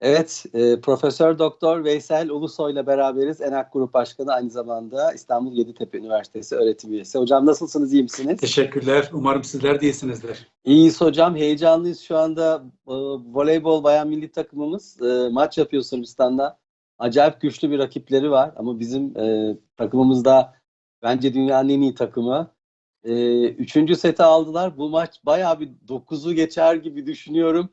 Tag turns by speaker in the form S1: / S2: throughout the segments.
S1: Evet, e, Profesör Doktor Veysel Ulusoy ile beraberiz. Enak Grup Başkanı aynı zamanda İstanbul Yeditepe Üniversitesi öğretim üyesi. Hocam nasılsınız, iyi misiniz?
S2: Teşekkürler. Umarım sizler de iyisinizdir.
S1: İyiyiz hocam, heyecanlıyız. Şu anda e, voleybol bayan milli takımımız e, maç yapıyor Sırbistan'da. Acayip güçlü bir rakipleri var ama bizim e, takımımızda bence dünyanın en iyi takımı. E, üçüncü seti aldılar. Bu maç bayağı bir dokuzu geçer gibi düşünüyorum.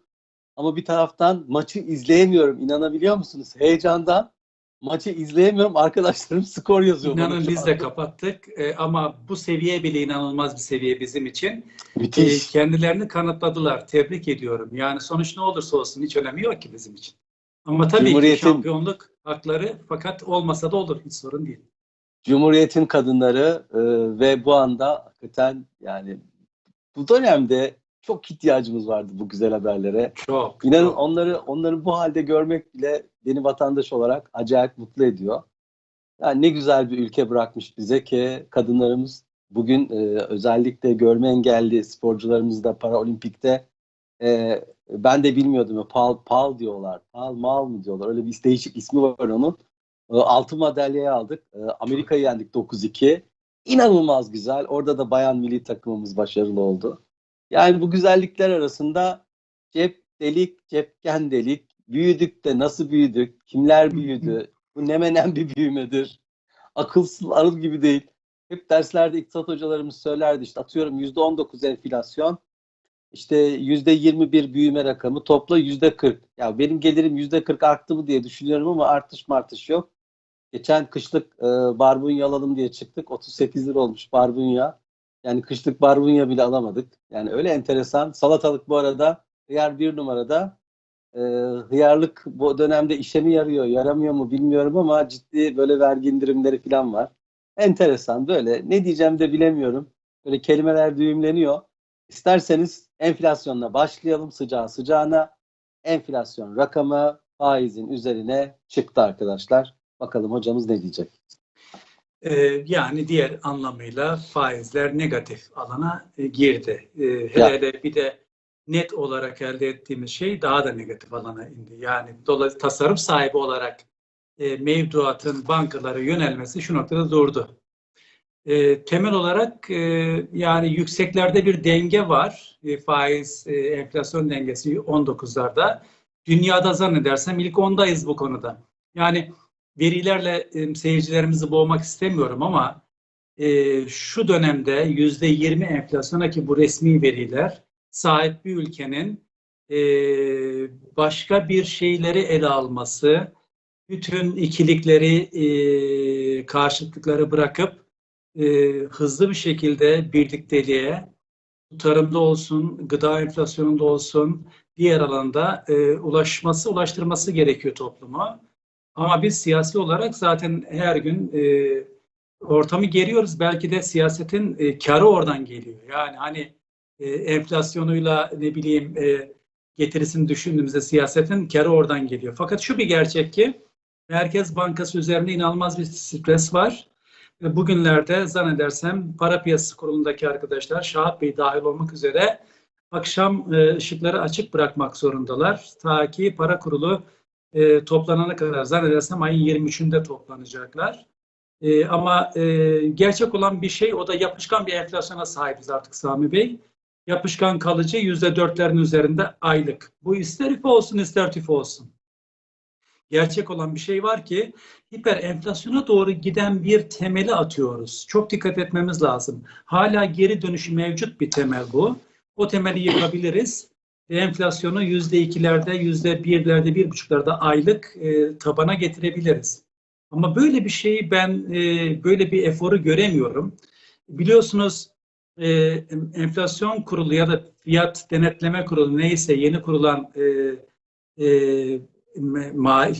S1: Ama bir taraftan maçı izleyemiyorum. İnanabiliyor musunuz? Heyecandan maçı izleyemiyorum. Arkadaşlarım skor yazıyor.
S2: İnanın biz de kapattık ee, ama bu seviye bile inanılmaz bir seviye bizim için.
S1: Müthiş.
S2: Ee, kendilerini kanıtladılar. Tebrik ediyorum. Yani sonuç ne olursa olsun hiç önemi yok ki bizim için. Ama tabii
S1: Cumhuriyetin-
S2: ki şampiyonluk hakları fakat olmasa da olur. Hiç sorun değil.
S1: Cumhuriyet'in kadınları e, ve bu anda hakikaten yani bu dönemde çok ihtiyacımız vardı bu güzel haberlere.
S2: Çok.
S1: İnanın
S2: çok.
S1: onları onları bu halde görmek bile beni vatandaş olarak acayip mutlu ediyor. Yani ne güzel bir ülke bırakmış bize ki kadınlarımız bugün e, özellikle görme engelli sporcularımız da paraolimpikte e, ben de bilmiyordum. Pal, pal diyorlar. Pal mal mı diyorlar. Öyle bir değişik ismi var onun. E, altın madalyayı aldık. E, Amerika'yı yendik 9-2. İnanılmaz güzel. Orada da bayan milli takımımız başarılı oldu. Yani bu güzellikler arasında cep delik, cepken delik. Büyüdük de nasıl büyüdük? Kimler büyüdü? Bu ne menen bir büyümedir. Akılsız arıl gibi değil. Hep derslerde iktisat hocalarımız söylerdi işte atıyorum %19 enflasyon. İşte %21 büyüme rakamı topla %40. Ya benim gelirim %40 arttı mı diye düşünüyorum ama artış martış yok. Geçen kışlık e, barbunya alalım diye çıktık. 38 lira olmuş barbunya. Yani kışlık barbunya bile alamadık. Yani öyle enteresan. Salatalık bu arada hıyar bir numarada. E, hıyarlık bu dönemde işe mi yarıyor, yaramıyor mu bilmiyorum ama ciddi böyle vergi indirimleri falan var. Enteresan böyle. Ne diyeceğim de bilemiyorum. Böyle kelimeler düğümleniyor. İsterseniz enflasyonla başlayalım sıcağı sıcağına. Enflasyon rakamı faizin üzerine çıktı arkadaşlar. Bakalım hocamız ne diyecek?
S2: Ee, yani diğer anlamıyla faizler negatif alana e, girdi. Ee, hele hele bir de net olarak elde ettiğimiz şey daha da negatif alana indi. Yani dolayısıyla tasarruf sahibi olarak e, mevduatın bankalara yönelmesi şu noktada durdu. E, temel olarak e, yani yükseklerde bir denge var. E, faiz, e, enflasyon dengesi 19'larda. Dünyada zannedersem ilk ondayız bu konuda. Yani verilerle seyircilerimizi boğmak istemiyorum ama e, şu dönemde yüzde yirmi enflasyona ki bu resmi veriler sahip bir ülkenin e, başka bir şeyleri ele alması, bütün ikilikleri, e, karşıtlıkları bırakıp hızlı bir şekilde birlikteliğe, tarımda olsun, gıda enflasyonunda olsun, diğer alanda e, ulaşması, ulaştırması gerekiyor toplumu. Ama biz siyasi olarak zaten her gün e, ortamı geriyoruz. Belki de siyasetin e, karı oradan geliyor. Yani hani e, enflasyonuyla ne bileyim e, getirisini düşündüğümüzde siyasetin karı oradan geliyor. Fakat şu bir gerçek ki Merkez Bankası üzerinde inanılmaz bir stres var. Bugünlerde zannedersem para piyasası kurulundaki arkadaşlar Şahap Bey dahil olmak üzere akşam e, ışıkları açık bırakmak zorundalar. Ta ki para kurulu e, toplanana kadar zannedersem ayın 23'ünde toplanacaklar. E, ama e, gerçek olan bir şey o da yapışkan bir enflasyona sahibiz artık Sami Bey. Yapışkan kalıcı yüzde dörtlerin üzerinde aylık. Bu ister üfe olsun ister tüfe olsun. Gerçek olan bir şey var ki hiper enflasyona doğru giden bir temeli atıyoruz. Çok dikkat etmemiz lazım. Hala geri dönüşü mevcut bir temel bu. O temeli yıkabiliriz enflasyonu yüzde ikilerde, yüzde birlerde, bir buçuklarda aylık e, tabana getirebiliriz. Ama böyle bir şeyi ben e, böyle bir eforu göremiyorum. Biliyorsunuz e, enflasyon kurulu ya da fiyat denetleme kurulu neyse yeni kurulan e, e, ma, e,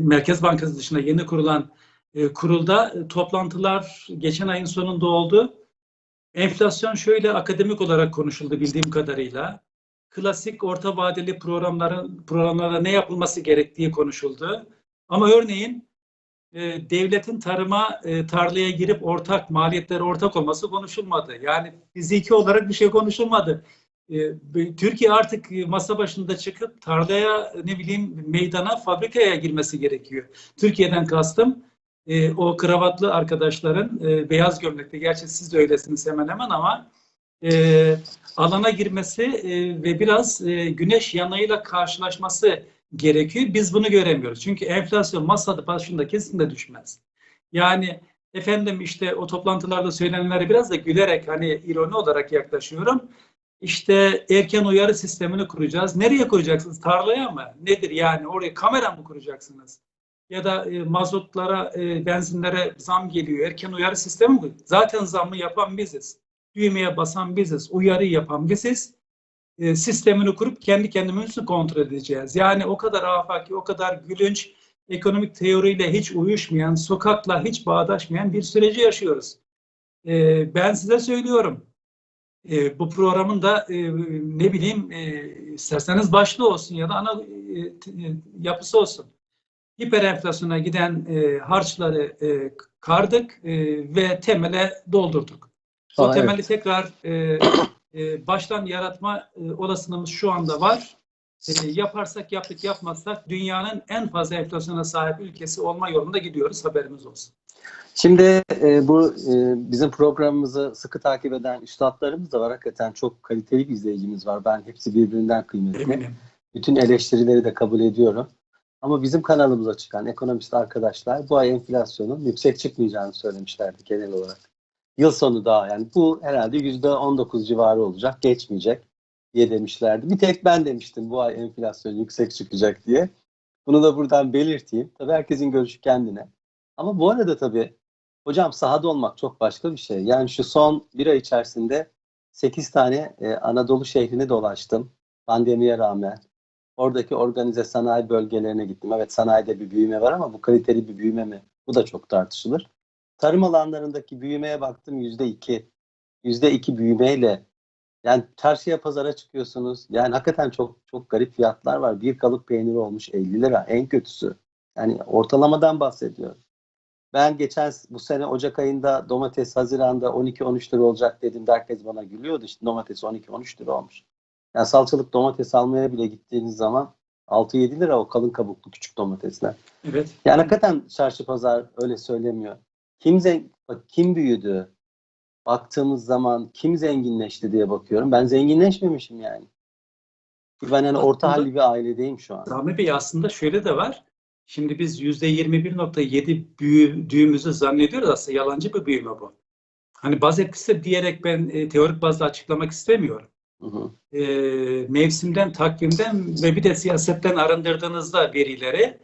S2: Merkez Bankası dışında yeni kurulan e, kurulda toplantılar geçen ayın sonunda oldu. Enflasyon şöyle akademik olarak konuşuldu bildiğim kadarıyla klasik orta vadeli programların programlarda ne yapılması gerektiği konuşuldu. Ama örneğin e, devletin tarıma e, tarlaya girip ortak maliyetleri ortak olması konuşulmadı. Yani fiziki olarak bir şey konuşulmadı. E, Türkiye artık masa başında çıkıp tarlaya ne bileyim meydana fabrikaya girmesi gerekiyor. Türkiye'den kastım e, o kravatlı arkadaşların e, beyaz gömlekli gerçi siz de öylesiniz hemen hemen ama e, alana girmesi e, ve biraz e, güneş yanığıyla karşılaşması gerekiyor. Biz bunu göremiyoruz. Çünkü enflasyon masada başında kesinlikle düşmez. Yani efendim işte o toplantılarda söylenenleri biraz da gülerek hani ironi olarak yaklaşıyorum. İşte erken uyarı sistemini kuracağız. Nereye kuracaksınız? Tarlaya mı? Nedir yani? Oraya kamera mı kuracaksınız? Ya da e, mazotlara, e, benzinlere zam geliyor. Erken uyarı sistemi mi? Zaten zammı yapan biziz. Düğmeye basan biziz. Uyarı yapan biziz. E, sistemini kurup kendi kendimizi kontrol edeceğiz. Yani o kadar afaki, o kadar gülünç, ekonomik teoriyle hiç uyuşmayan, sokakla hiç bağdaşmayan bir süreci yaşıyoruz. E, ben size söylüyorum. E, bu programın da e, ne bileyim e, isterseniz başlı olsun ya da ana e, e, yapısı olsun. Hiperenflasyona giden e, harçları e, kardık e, ve temele doldurduk. O
S1: Aa,
S2: temeli
S1: evet.
S2: tekrar e, e, baştan yaratma e, olasılığımız şu anda var. E, yaparsak yaptık, yapmazsak dünyanın en fazla enflasyona sahip ülkesi olma yolunda gidiyoruz. Haberimiz olsun.
S1: Şimdi e, bu e, bizim programımızı sıkı takip eden üstadlarımız da var. Hakikaten çok kaliteli bir izleyicimiz var. Ben hepsi birbirinden kıymetli.
S2: Eminim.
S1: Bütün eleştirileri de kabul ediyorum. Ama bizim kanalımıza çıkan ekonomist arkadaşlar bu ay enflasyonun yüksek çıkmayacağını söylemişlerdi genel olarak. Yıl sonu daha yani bu herhalde %19 civarı olacak, geçmeyecek diye demişlerdi. Bir tek ben demiştim bu ay enflasyon yüksek çıkacak diye. Bunu da buradan belirteyim. Tabii herkesin görüşü kendine. Ama bu arada tabii hocam sahada olmak çok başka bir şey. Yani şu son bir ay içerisinde 8 tane e, Anadolu şehrini dolaştım pandemiye rağmen. Oradaki organize sanayi bölgelerine gittim. Evet sanayide bir büyüme var ama bu kaliteli bir büyüme mi? Bu da çok tartışılır. Tarım alanlarındaki büyümeye baktım yüzde iki. Yüzde iki büyümeyle yani çarşıya pazara çıkıyorsunuz. Yani hakikaten çok çok garip fiyatlar var. Bir kalıp peyniri olmuş 50 lira en kötüsü. Yani ortalamadan bahsediyorum. Ben geçen bu sene Ocak ayında domates Haziran'da 12-13 lira olacak dedim. Herkes bana gülüyordu. İşte domates 12-13 lira olmuş. Yani salçalık domates almaya bile gittiğiniz zaman 6-7 lira o kalın kabuklu küçük domatesler.
S2: Evet.
S1: Yani hakikaten çarşı pazar öyle söylemiyor. Kim zen bak kim büyüdü? Baktığımız zaman kim zenginleşti diye bakıyorum. Ben zenginleşmemişim yani. Ben hani orta halli bir ailedeyim şu an.
S2: Sami Bey aslında şöyle de var. Şimdi biz %21.7 büyüdüğümüzü zannediyoruz. Aslında yalancı bir büyüme bu. Hani baz etkisi diyerek ben e, teorik bazda açıklamak istemiyorum.
S1: Hı hı.
S2: E, mevsimden, takvimden ve bir de siyasetten arındırdığınızda verileri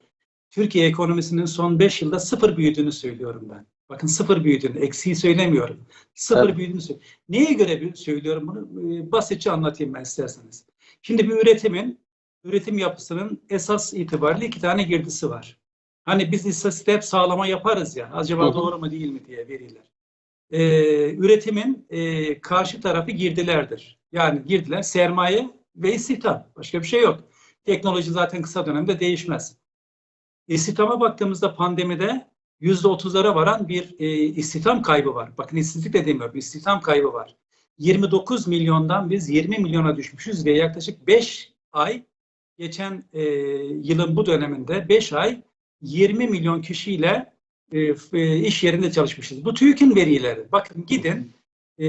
S2: Türkiye ekonomisinin son 5 yılda sıfır büyüdüğünü söylüyorum ben. Bakın sıfır büyüdüğünü, eksiği söylemiyorum. Sıfır
S1: Evet.
S2: büyüdüğünü söylüyorum. Neye göre söylüyorum bunu? E, basitçe anlatayım ben isterseniz. Şimdi bir üretimin, üretim yapısının esas itibariyle iki tane girdisi var. Hani biz istatistikte hep sağlama yaparız ya, acaba
S1: Hı hı.
S2: doğru mu değil mi diye veriler. Ee, üretimin e, karşı tarafı girdilerdir. Yani girdiler sermaye ve istihdam. Başka bir şey yok. Teknoloji zaten kısa dönemde değişmez. İstihdama baktığımızda pandemide yüzde otuzlara varan bir e, istihdam kaybı var. Bakın işsizlik de demiyorum, istihdam kaybı var. 29 milyondan biz 20 milyona düşmüşüz ve yaklaşık 5 ay geçen e, yılın bu döneminde 5 ay 20 milyon kişiyle e, e, iş yerinde çalışmışız. Bu TÜİK'in verileri. Bakın gidin e,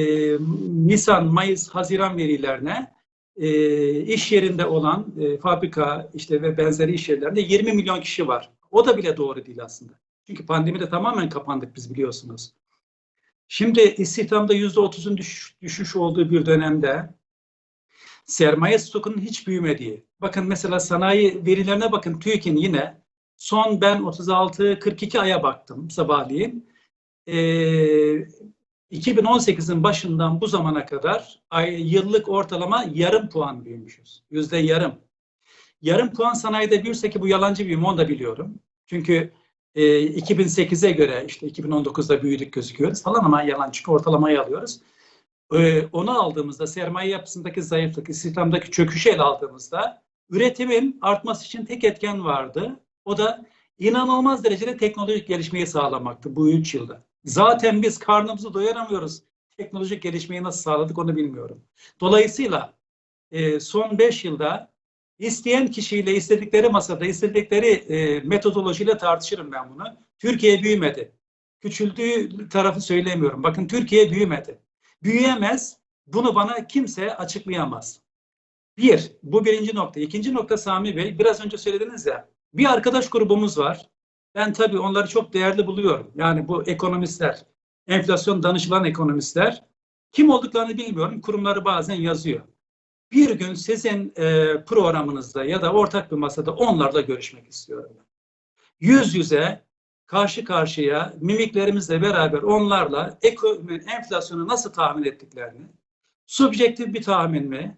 S2: Nisan, Mayıs, Haziran verilerine e, iş yerinde olan e, fabrika işte ve benzeri iş yerlerinde 20 milyon kişi var. O da bile doğru değil aslında. Çünkü pandemide tamamen kapandık biz biliyorsunuz. Şimdi istihdamda %30'un düşüş, olduğu bir dönemde sermaye stokunun hiç büyümediği. Bakın mesela sanayi verilerine bakın TÜİK'in yine son ben 36-42 aya baktım sabahleyin. Ee, 2018'in başından bu zamana kadar ay, yıllık ortalama yarım puan büyümüşüz. Yüzde yarım. Yarım puan sanayide büyürse ki bu yalancı büyüme onu da biliyorum. Çünkü e, 2008'e göre işte 2019'da büyüdük gözüküyoruz falan ama yalan çünkü ortalamayı alıyoruz. E, onu aldığımızda sermaye yapısındaki zayıflık, istihdamdaki çöküşü ele aldığımızda üretimin artması için tek etken vardı. O da inanılmaz derecede teknolojik gelişmeyi sağlamaktı bu üç yılda. Zaten biz karnımızı doyaramıyoruz. Teknolojik gelişmeyi nasıl sağladık onu bilmiyorum. Dolayısıyla e, son 5 yılda isteyen kişiyle istedikleri masada, istedikleri e, metodolojiyle tartışırım ben bunu. Türkiye büyümedi. Küçüldüğü tarafı söylemiyorum. Bakın Türkiye büyümedi. Büyüyemez. Bunu bana kimse açıklayamaz. Bir, bu birinci nokta. İkinci nokta Sami Bey, biraz önce söylediniz ya, bir arkadaş grubumuz var. Ben tabii onları çok değerli buluyorum. Yani bu ekonomistler, enflasyon danışılan ekonomistler. Kim olduklarını bilmiyorum. Kurumları bazen yazıyor. Bir gün sizin e, programınızda ya da ortak bir masada onlarla görüşmek istiyorum. Yüz yüze, karşı karşıya, mimiklerimizle beraber onlarla ekonomi, enflasyonu nasıl tahmin ettiklerini, subjektif bir tahmin mi,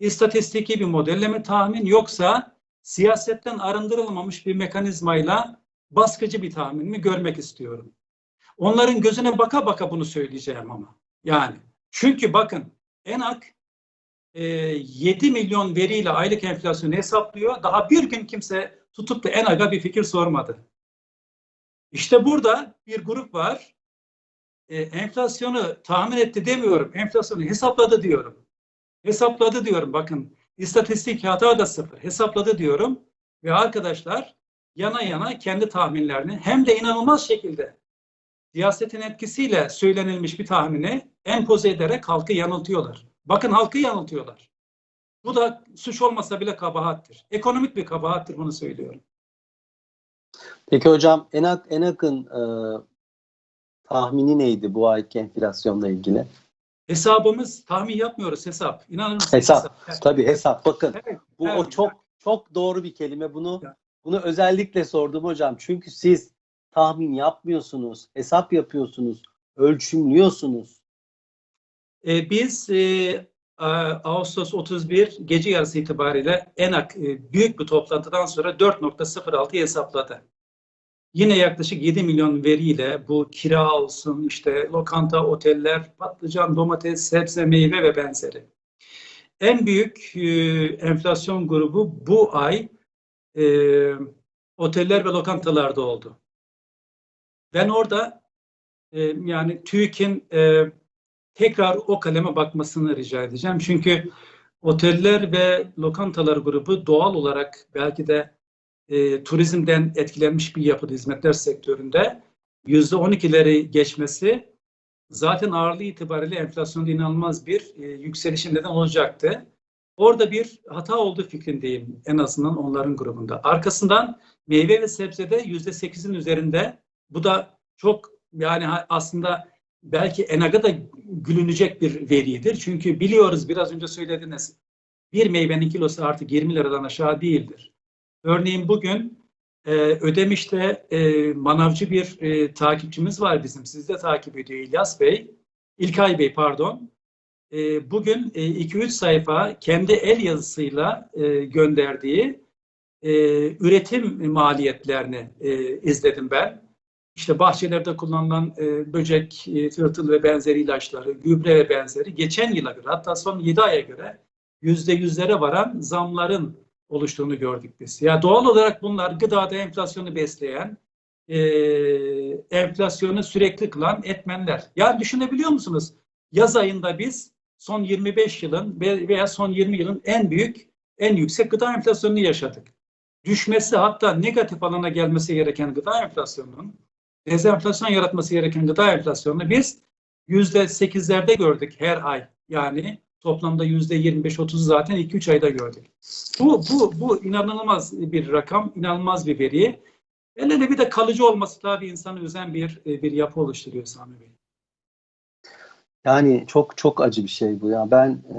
S2: istatistiki bir modelleme tahmin yoksa siyasetten arındırılmamış bir mekanizmayla baskıcı bir tahmin mi görmek istiyorum. Onların gözüne baka baka bunu söyleyeceğim ama. Yani çünkü bakın ENAK 7 milyon veriyle aylık enflasyonu hesaplıyor. Daha bir gün kimse tutup da ENAK'a bir fikir sormadı. İşte burada bir grup var. E, enflasyonu tahmin etti demiyorum. Enflasyonu hesapladı diyorum. Hesapladı diyorum. Bakın istatistik hata da sıfır. Hesapladı diyorum. Ve arkadaşlar yana yana kendi tahminlerini hem de inanılmaz şekilde siyasetin etkisiyle söylenilmiş bir tahmini empoze ederek halkı yanıltıyorlar. Bakın halkı yanıltıyorlar. Bu da suç olmasa bile kabahattir. Ekonomik bir kabahattir bunu söylüyorum.
S1: Peki hocam Enak Enak'ın e, tahmini neydi bu ayki enflasyonla ilgili?
S2: Hesabımız tahmin yapmıyoruz hesap. İnanır mısınız?
S1: Hesap. Tabii hesap. Bakın
S2: Evet,
S1: bu o
S2: evet.
S1: çok çok doğru bir kelime. Bunu
S2: Ya.
S1: bunu özellikle sordum hocam. Çünkü siz tahmin yapmıyorsunuz, hesap yapıyorsunuz, ölçümlüyorsunuz.
S2: E, biz e, Ağustos 31 gece yarısı itibariyle ENAK e, büyük bir toplantıdan sonra 4.06 hesapladı. Yine yaklaşık 7 milyon veriyle bu kira olsun, işte lokanta, oteller, patlıcan, domates, sebze, meyve ve benzeri. En büyük e, enflasyon grubu bu ay e, oteller ve lokantalarda oldu. Ben orada e, yani TÜİK'in e, tekrar o kaleme bakmasını rica edeceğim. Çünkü oteller ve lokantalar grubu doğal olarak belki de e, turizmden etkilenmiş bir yapıda hizmetler sektöründe yüzde 12'leri geçmesi zaten ağırlığı itibariyle enflasyonda inanılmaz bir e, yükselişin neden olacaktı. Orada bir hata olduğu fikrindeyim en azından onların grubunda. Arkasından meyve ve sebzede yüzde sekizin üzerinde bu da çok yani aslında belki enaga da gülünecek bir veridir. Çünkü biliyoruz biraz önce söylediniz bir meyvenin kilosu artık 20 liradan aşağı değildir. Örneğin bugün e, Ödemiş'te e, manavcı bir e, takipçimiz var bizim. Siz de takip ediyor İlyas Bey. İlkay Bey pardon. E, bugün 2-3 sayfa kendi el yazısıyla e, gönderdiği e, üretim maliyetlerini e, izledim ben. İşte bahçelerde kullanılan e, böcek, e, tırtıl ve benzeri ilaçları, gübre ve benzeri geçen yıla göre hatta son 7 aya göre yüzde yüzlere varan zamların oluştuğunu gördük biz. Ya doğal olarak bunlar gıdada enflasyonu besleyen, e, enflasyonu sürekli kılan etmenler. Yani düşünebiliyor musunuz? Yaz ayında biz son 25 yılın ve- veya son 20 yılın en büyük, en yüksek gıda enflasyonunu yaşadık. Düşmesi hatta negatif alana gelmesi gereken gıda enflasyonunun dezenflasyon yaratması gereken gıda enflasyonunu biz yüzde sekizlerde gördük her ay. Yani toplamda yüzde 25-30 zaten 2-3 ayda gördük. Bu, bu, bu inanılmaz bir rakam, inanılmaz bir veri. Hele hele bir de kalıcı olması tabii insanı üzen bir, bir yapı oluşturuyor Sami Bey.
S1: Yani çok çok acı bir şey bu ya. Ben e,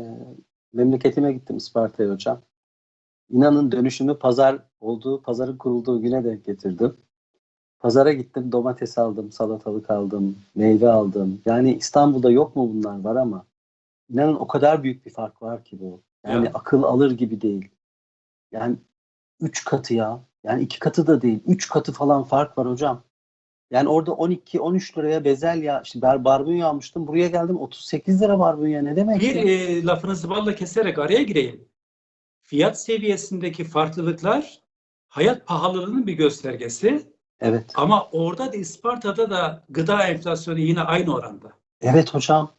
S1: memleketime gittim Isparta'ya hocam. İnanın dönüşümü pazar olduğu, pazarın kurulduğu güne denk getirdim. Pazara gittim, domates aldım, salatalık aldım, meyve aldım. Yani İstanbul'da yok mu bunlar var ama inanın o kadar büyük bir fark var ki bu. Yani
S2: Ya.
S1: akıl alır gibi değil. Yani üç katı ya. Yani iki katı da değil. Üç katı falan fark var hocam. Yani orada 12-13 liraya bezelye, işte bar barbunya almıştım. Buraya geldim 38 lira barbunya ne demek?
S2: Bir
S1: ya?
S2: e, lafınızı balla keserek araya gireyim. Fiyat seviyesindeki farklılıklar hayat pahalılığının bir göstergesi.
S1: Evet.
S2: Ama orada da İsparta'da da gıda enflasyonu yine aynı oranda.
S1: Evet hocam.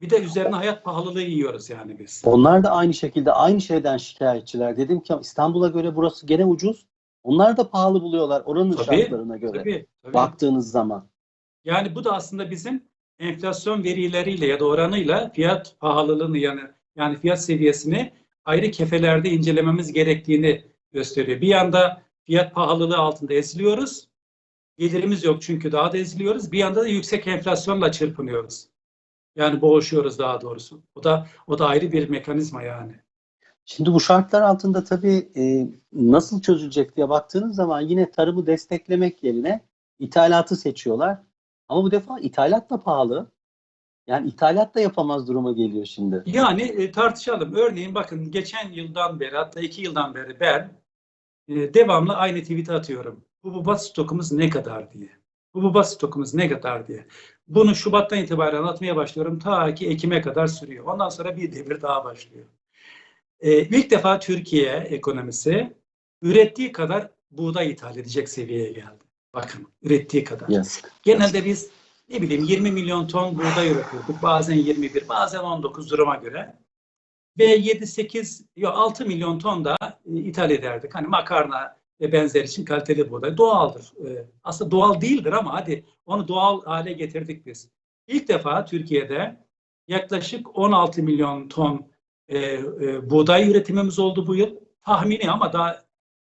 S2: Bir de üzerine hayat pahalılığı yiyoruz yani biz.
S1: Onlar da aynı şekilde aynı şeyden şikayetçiler. Dedim ki İstanbul'a göre burası gene ucuz. Onlar da pahalı buluyorlar oranın
S2: Tabii,
S1: şartlarına göre.
S2: Tabii, tabii.
S1: Baktığınız zaman.
S2: Yani bu da aslında bizim enflasyon verileriyle ya da oranıyla fiyat pahalılığını yani yani fiyat seviyesini ayrı kefelerde incelememiz gerektiğini gösteriyor. Bir yanda fiyat pahalılığı altında eziliyoruz. Gelirimiz yok çünkü daha da eziliyoruz. Bir yanda da yüksek enflasyonla çırpınıyoruz. Yani boğuşuyoruz daha doğrusu. O da o da ayrı bir mekanizma yani.
S1: Şimdi bu şartlar altında tabii e, nasıl çözülecek diye baktığınız zaman yine tarımı desteklemek yerine ithalatı seçiyorlar. Ama bu defa ithalat da pahalı. Yani ithalat da yapamaz duruma geliyor şimdi.
S2: Yani e, tartışalım. Örneğin bakın geçen yıldan beri hatta iki yıldan beri ben e, devamlı aynı tweet atıyorum. Hububat stokumuz ne kadar diye. Hububat stokumuz ne kadar diye. Bunu Şubat'tan itibaren atmaya başlıyorum. Ta ki Ekim'e kadar sürüyor. Ondan sonra bir devir daha başlıyor. E, ilk defa Türkiye ekonomisi ürettiği kadar buğday ithal edecek seviyeye geldi. Bakın ürettiği kadar.
S1: Yazık.
S2: Genelde biz ne bileyim 20 milyon ton buğday üretiyorduk. Bazen 21, bazen 19 duruma göre. Ve 7-8, yok 6 milyon ton da e, ithal ederdik. Hani makarna ve benzer için kaliteli buğday. Doğaldır. E, aslında doğal değildir ama hadi onu doğal hale getirdik biz. İlk defa Türkiye'de yaklaşık 16 milyon ton e, e, buğday üretimimiz oldu bu yıl. Tahmini ama daha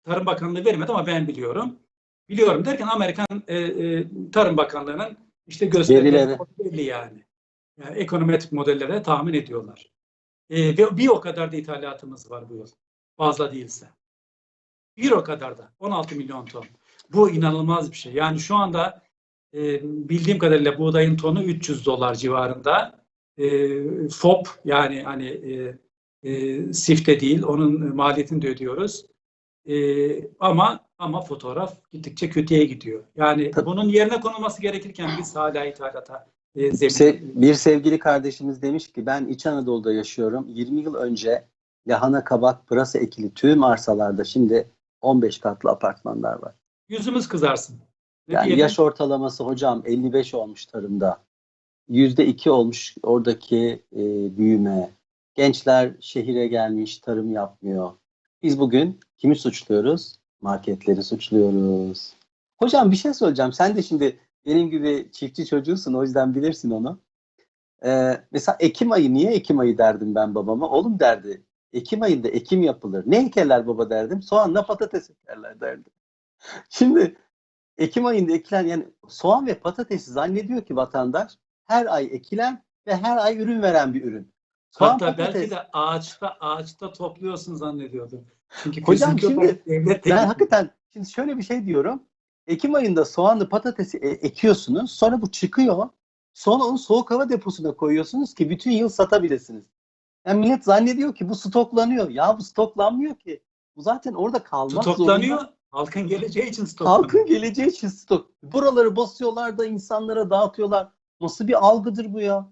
S2: Tarım Bakanlığı vermedi ama ben biliyorum. Biliyorum derken Amerikan e, e, Tarım Bakanlığı'nın işte gösterdiği belli yani. yani. Ekonometrik modellere tahmin ediyorlar. E, ve bir o kadar da ithalatımız var bu yıl. Fazla değilse. Bir o kadar da. 16 milyon ton. Bu inanılmaz bir şey. Yani şu anda e, bildiğim kadarıyla buğdayın tonu 300 dolar civarında. E, FOB yani hani e, e, sifte değil. Onun maliyetini de ödüyoruz. E, ama ama fotoğraf gittikçe kötüye gidiyor. Yani
S1: Tabii.
S2: bunun yerine konulması gerekirken biz hala ithalata e, zemin.
S1: Se- bir sevgili kardeşimiz demiş ki ben İç Anadolu'da yaşıyorum. 20 yıl önce lahana, kabak, pırasa ekili tüm arsalarda şimdi 15 katlı apartmanlar var.
S2: Yüzümüz kızarsın. Ne
S1: Yani
S2: diyelim?
S1: yaş ortalaması hocam 55 olmuş tarımda. %2 olmuş oradaki e, büyüme. Gençler şehire gelmiş, tarım yapmıyor. Biz bugün kimi suçluyoruz? Marketleri suçluyoruz. Hocam bir şey söyleyeceğim. Sen de şimdi benim gibi çiftçi çocuğusun o yüzden bilirsin onu. Ee, mesela Ekim ayı niye Ekim ayı derdim ben babama? Oğlum derdi. Ekim ayında ekim yapılır. Ne ekerler baba derdim. Soğanla patates ekerler derdi. Şimdi Ekim ayında ekilen yani soğan ve patatesi zannediyor ki vatandaş her ay ekilen ve her ay ürün veren bir ürün. Soğan,
S2: Hatta
S1: patates-
S2: belki de ağaçta ağaçta topluyorsun zannediyordum. Çünkü
S1: Hocam şimdi Ben hakikaten şimdi şöyle bir şey diyorum. Ekim ayında soğanlı patatesi e- ekiyorsunuz. Sonra bu çıkıyor. Sonra onu soğuk hava deposuna koyuyorsunuz ki bütün yıl satabilirsiniz. Yani millet zannediyor ki bu stoklanıyor. Ya bu stoklanmıyor ki. Bu zaten orada kalmak
S2: stoklanıyor.
S1: zorunda.
S2: Halkın geleceği için stoklanıyor.
S1: Halkın geleceği için stok. Buraları basıyorlar da insanlara dağıtıyorlar. Nasıl bir algıdır bu ya?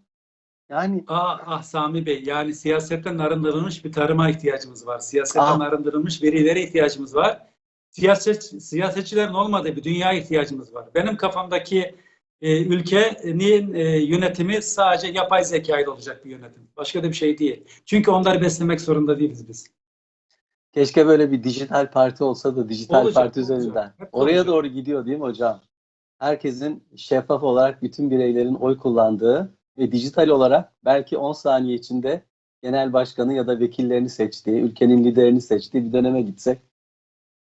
S1: Yani
S2: Ah, ah Sami Bey yani siyasetten arındırılmış bir tarıma ihtiyacımız var. Siyasetten
S1: Ah.
S2: arındırılmış verilere ihtiyacımız var. Siyaset, siyasetçilerin olmadığı bir dünya ihtiyacımız var. Benim kafamdaki e, ülkenin e, yönetimi sadece yapay zeka ile olacak bir yönetim. Başka da bir şey değil. Çünkü onları beslemek zorunda değiliz biz.
S1: keşke böyle bir dijital parti olsa da dijital
S2: Olacak,
S1: parti
S2: olacak.
S1: üzerinden.
S2: Hep
S1: Oraya
S2: olacak.
S1: doğru gidiyor değil mi hocam? Herkesin şeffaf olarak bütün bireylerin oy kullandığı ve dijital olarak belki 10 saniye içinde genel başkanı ya da vekillerini seçtiği, ülkenin liderini seçtiği bir döneme gitsek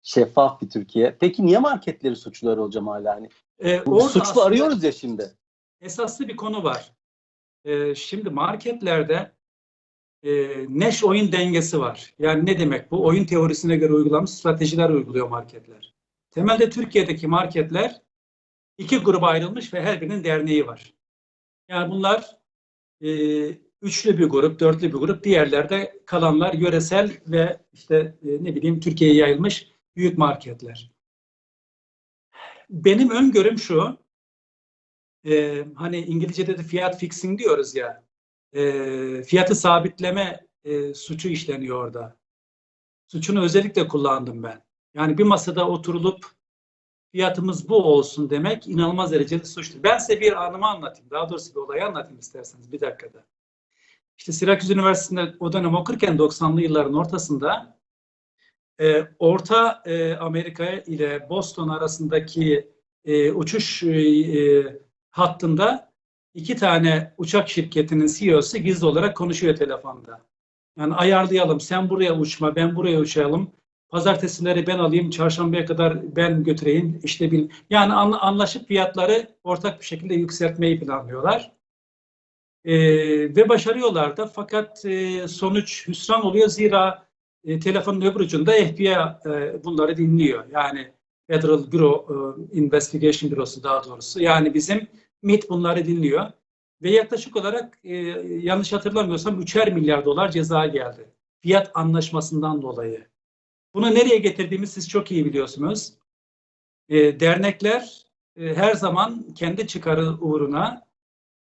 S1: şeffaf bir Türkiye. Peki niye marketleri suçluyor hocam hala? Hani
S2: E,
S1: bu suçlu arıyoruz ya şimdi.
S2: esaslı bir konu var. Ee, şimdi marketlerde e, neş oyun dengesi var. Yani ne demek bu? Oyun teorisine göre uygulanmış stratejiler uyguluyor marketler. Temelde Türkiye'deki marketler iki gruba ayrılmış ve her birinin derneği var. Yani bunlar e, üçlü bir grup, dörtlü bir grup. Diğerlerde kalanlar yöresel ve işte e, ne bileyim Türkiye'ye yayılmış büyük marketler. Benim öngörüm şu, e, hani İngilizce'de de fiyat fixing diyoruz ya, e, fiyatı sabitleme e, suçu işleniyor orada. Suçunu özellikle kullandım ben. Yani bir masada oturulup fiyatımız bu olsun demek inanılmaz derecede suçtur. Ben size bir anımı anlatayım. Daha doğrusu bir olayı anlatayım isterseniz bir dakikada. İşte Syracuse Üniversitesi'nde o dönem okurken 90'lı yılların ortasında e, Orta e, Amerika ile Boston arasındaki e, uçuş e, e, hattında iki tane uçak şirketinin CEO'su gizli olarak konuşuyor telefonda. Yani ayarlayalım, sen buraya uçma, ben buraya uçalım. Pazartesileri ben alayım, çarşambaya kadar ben götüreyim. İşte bil. Yani anla- anlaşıp fiyatları ortak bir şekilde yükseltmeyi planlıyorlar. Ee, ve başarıyorlar da fakat e, sonuç hüsran oluyor zira e, telefonun öbür ucunda FBI e, bunları dinliyor. Yani Federal Bureau e, Investigation Bürosu daha doğrusu. Yani bizim MIT bunları dinliyor. Ve yaklaşık olarak e, yanlış hatırlamıyorsam 3'er milyar dolar ceza geldi. Fiyat anlaşmasından dolayı. Bunu nereye getirdiğimi siz çok iyi biliyorsunuz. E, dernekler e, her zaman kendi çıkarı uğruna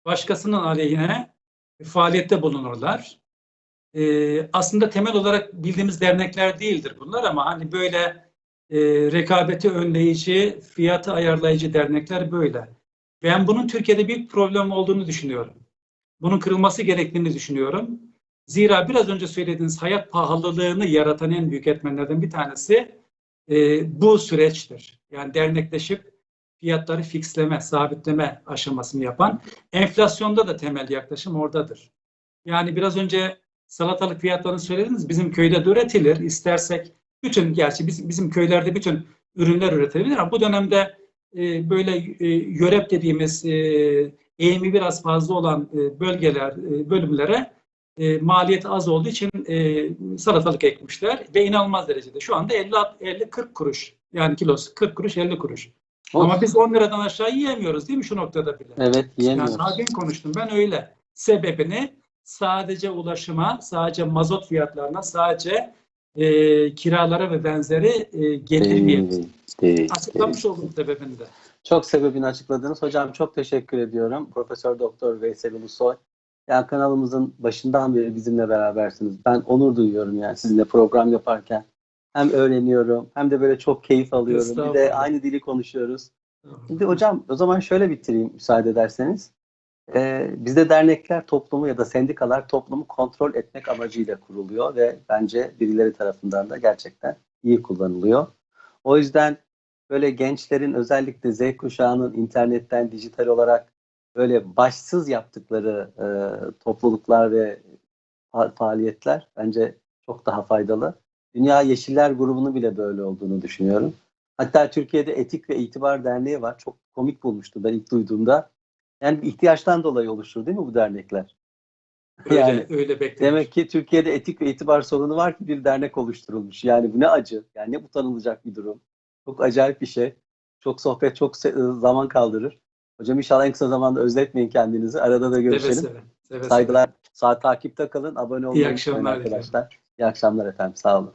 S2: başkasının aleyhine faaliyette bulunurlar. E, aslında temel olarak bildiğimiz dernekler değildir bunlar ama hani böyle e, rekabeti önleyici, fiyatı ayarlayıcı dernekler böyle. Ben bunun Türkiye'de büyük problem olduğunu düşünüyorum. Bunun kırılması gerektiğini düşünüyorum. Zira biraz önce söylediğiniz hayat pahalılığını yaratan en büyük etmenlerden bir tanesi e, bu süreçtir. Yani dernekleşip fiyatları fixleme, sabitleme aşamasını yapan. Enflasyonda da temel yaklaşım oradadır. Yani biraz önce salatalık fiyatlarını söylediniz. Bizim köyde de üretilir. İstersek bütün, gerçi bizim, bizim köylerde bütün ürünler üretilebilir ama bu dönemde e, böyle e, yörep dediğimiz e, eğimi biraz fazla olan e, bölgeler, e, bölümlere e, maliyeti az olduğu için e, salatalık ekmişler ve inanılmaz derecede. Şu anda 50-40 kuruş yani kilosu 40 kuruş 50 kuruş.
S1: Of.
S2: Ama biz 10 liradan aşağı yiyemiyoruz değil mi şu noktada bile?
S1: Evet
S2: Yani
S1: yiyemiyoruz.
S2: daha dün konuştum ben öyle. Sebebini sadece ulaşıma, sadece mazot fiyatlarına, sadece e, kiralara ve benzeri e, getirmeye
S1: Değil, değil,
S2: açıklamış oldum sebebini de.
S1: Çok sebebini açıkladınız. Hocam çok teşekkür ediyorum. Profesör Doktor Veysel Ulusoy. Yani kanalımızın başından beri bizimle berabersiniz. Ben onur duyuyorum yani sizinle program yaparken. Hem öğreniyorum hem de böyle çok keyif alıyorum. Bir de aynı dili konuşuyoruz. Şimdi hocam o zaman şöyle bitireyim müsaade ederseniz. Ee, bizde dernekler toplumu ya da sendikalar toplumu kontrol etmek amacıyla kuruluyor ve bence birileri tarafından da gerçekten iyi kullanılıyor. O yüzden böyle gençlerin özellikle Z kuşağının internetten dijital olarak böyle başsız yaptıkları e, topluluklar ve fa- faaliyetler bence çok daha faydalı. Dünya Yeşiller grubunun bile böyle olduğunu düşünüyorum. Hatta Türkiye'de Etik ve İtibar Derneği var. Çok komik bulmuştum ben ilk duyduğumda. Yani ihtiyaçtan dolayı oluşur değil mi bu dernekler?
S2: Öyle,
S1: Yani
S2: öyle bekliyorum.
S1: Demek ki Türkiye'de etik ve itibar sorunu var ki bir dernek oluşturulmuş. Yani bu ne acı. Yani ne utanılacak bir durum. Çok acayip bir şey. Çok sohbet, çok se- zaman kaldırır. Hocam inşallah en kısa zamanda özletmeyin kendinizi. Arada da
S2: Seve
S1: görüşelim.
S2: seve, seve seve.
S1: Saygılar. Saat takipte kalın. Abone olmayı unutmayın arkadaşlar. İyi akşamlar efendim. Sağ olun.